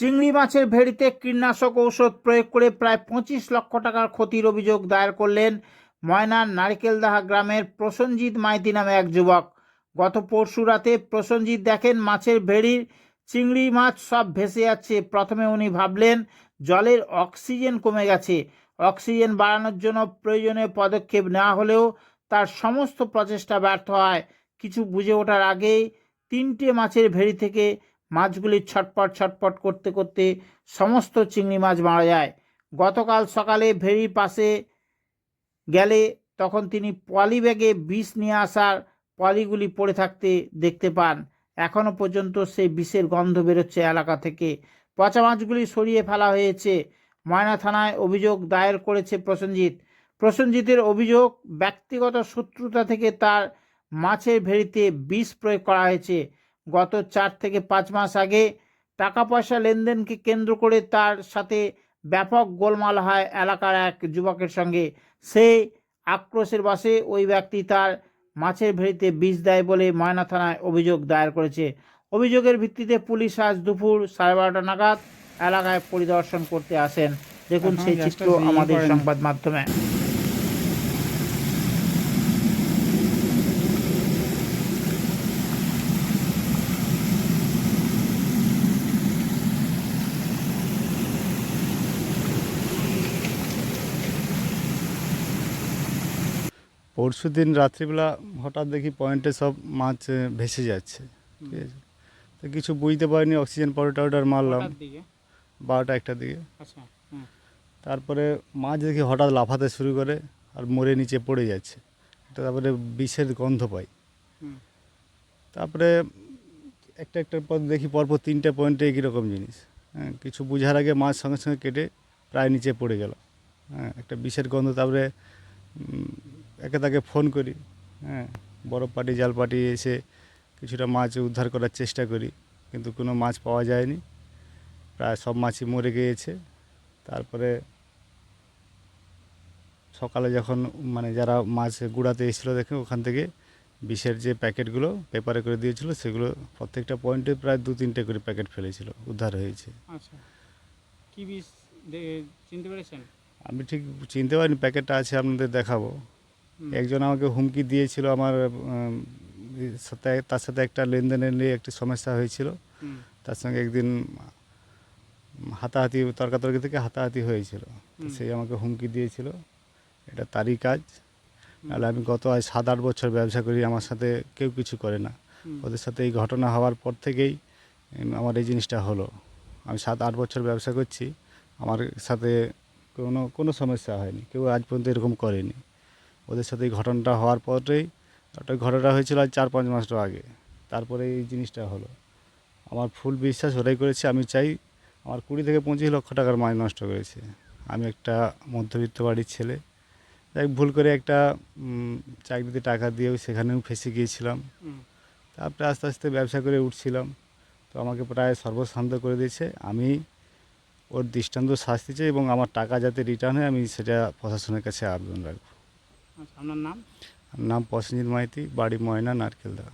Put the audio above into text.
চিংড়ি মাছের ভেড়িতে কীটনাশক ঔষধ প্রয়োগ করে প্রায় পঁচিশ লক্ষ টাকার ক্ষতির অভিযোগ দায়ের করলেন ময়নার নারিকেলদাহা গ্রামের প্রসেনজিৎ মাইতি নামে এক যুবক। গত পরশু রাতে প্রসেনজিৎ দেখেন মাছের ভেড়ির চিংড়ি মাছ সব ভেসে যাচ্ছে। প্রথমে উনি ভাবলেন, জলের অক্সিজেন কমে গেছে। অক্সিজেন বাড়ানোর জন্য প্রয়োজনীয় পদক্ষেপ নেওয়া হলেও তার সমস্ত প্রচেষ্টা ব্যর্থ হয়। কিছু বুঝে ওঠার আগেই তিনটে মাছের ভেড়ি থেকে মাছগুলি ছটপট ছটপট করতে করতে সমস্ত চিংড়ি মাছ মারা যায়। গতকাল সকালে ভেড়ির পাশে গেলে তখন তিনি পলি ব্যাগে বিষ নিয়ে আসার পলিগুলি পড়ে থাকতে দেখতে পান। এখনও পর্যন্ত সেই বিষের গন্ধ বেরোচ্ছে এলাকা থেকে। পচা মাছগুলি সরিয়ে ফেলা হয়েছে। ময়না থানায় অভিযোগ দায়ের করেছে প্রসেনজিৎ। প্রসেনজিতের অভিযোগ, ব্যক্তিগত শত্রুতা থেকে তার মাছের ভেড়িতে বিষ প্রয়োগ করা হয়েছে। গত চার থেকে পাঁচ মাস আগে টাকা পয়সা লেনদেনকে কেন্দ্র করে তার সাথে ব্যাপক গোলমাল হয় এলাকার এক যুবকের সঙ্গে। সেই আক্রোশের বাসে ওই ব্যক্তি তার মাছের ভেড়িতে বিষ দেয় বলে ময়না থানায় অভিযোগ দায়ের করেছে। অভিযোগের ভিত্তিতে পুলিশ আজ দুপুর সাড়ে বারোটা নাগাদ এলাকায় পরিদর্শন করতে আসেন। দেখুন সেই চিত্র আমাদের সংবাদ মাধ্যমে। পরশু দিন রাত্রিবেলা হঠাৎ দেখি পয়েন্টে সব মাছ ভেসে যাচ্ছে। ঠিক আছে? তো কিছু বুঝতে পারিনি অক্সিজেন পাউডার টাউডার মারলাম। বারোটা একটা দিকে। আচ্ছা তারপরে মাছ দেখি হঠাৎ লাফাতে শুরু করে আর মরে নিচে পড়ে যাচ্ছে। তারপরে বিষের গন্ধ পাই। তারপরে একটা একটা পর দেখি পরপর তিনটে পয়েন্টে একই রকম জিনিস। হ্যাঁ কিছু বুঝার আগে মাছ সঙ্গে সঙ্গে কেটে প্রায় নিচে পড়ে গেল। হ্যাঁ একটা বিষের গন্ধ তারপরে একে তাকে ফোন করি হ্যাঁ বরফ পাটি জাল পাটি এসে কিছুটা মাছ উদ্ধার করার চেষ্টা করি কিন্তু কোনো মাছ পাওয়া যায়নি। প্রায় সব মাছই মরে গিয়েছে। তারপরে সকালে যখন মানে যারা মাছ গুড়াতে এসেছিল দেখে ওখান থেকে বিষের যে প্যাকেটগুলো পেপারে করে দিয়েছিল সেগুলো প্রত্যেকটা পয়েন্টে প্রায় দু তিনটে করে প্যাকেট ফেলেছিল উদ্ধার হয়েছে। আচ্ছা। কি বিষ চিনতে পেরেছেন? আমি ঠিক চিনতে পারিনি প্যাকেটটা আছে আপনাদের দেখাবো। একজন আমাকে হুমকি দিয়েছিল আমার সাথে তার সাথে একটা লেনদেনের নিয়ে একটি সমস্যা হয়েছিল। তার সঙ্গে একদিন হাতাহাতি তর্কাতর্কি থেকে হাতাহাতি হয়েছিল। সেই আমাকে হুমকি দিয়েছিল। এটা তারই কাজ। নাহলে আমি গত আজ সাত আট বছর ব্যবসা করি আমার সাথে কেউ কিছু করে না। ওদের সাথে এই ঘটনা হওয়ার পর থেকেই আমার এই জিনিসটা হলো। আমি সাত আট বছর ব্যবসা করছি। আমার সাথে কোনো কোনো সমস্যা হয়নি। কেউ আজ পর্যন্ত এরকম করেনি। ওদের সাথে এই ঘটনাটা হওয়ার পরেই ওটা ঘটনা হয়েছিল আজ চার পাঁচ মাস আগে। তারপরে এই জিনিসটা হলো। আমার ফুল বিশ্বাস ওরাই করেছে আমি চাই আমার কুড়ি থেকে পঁচিশ লক্ষ টাকার মাছ নষ্ট করেছে। আমি একটা মধ্যবিত্ত বাড়ির ছেলে। যাই ভুল করে একটা চাকরিতে টাকা দিয়েও সেখানেও ফেসে গিয়েছিলাম। তারপরে আস্তে আস্তে ব্যবসা করে উঠছিলাম। তো আমাকে প্রায় সর্বশান্ত করে দিয়েছে। আমি ওর দৃষ্টান্ত শাস্তি চাই এবং আমার টাকা যাতে রিটার্ন হয় আমি সেটা প্রশাসনের কাছে আবেদন রাখব। আপনার নাম? নাম প্রসেনজিৎ মাইতি বাড়ি ময়না নারকেলদা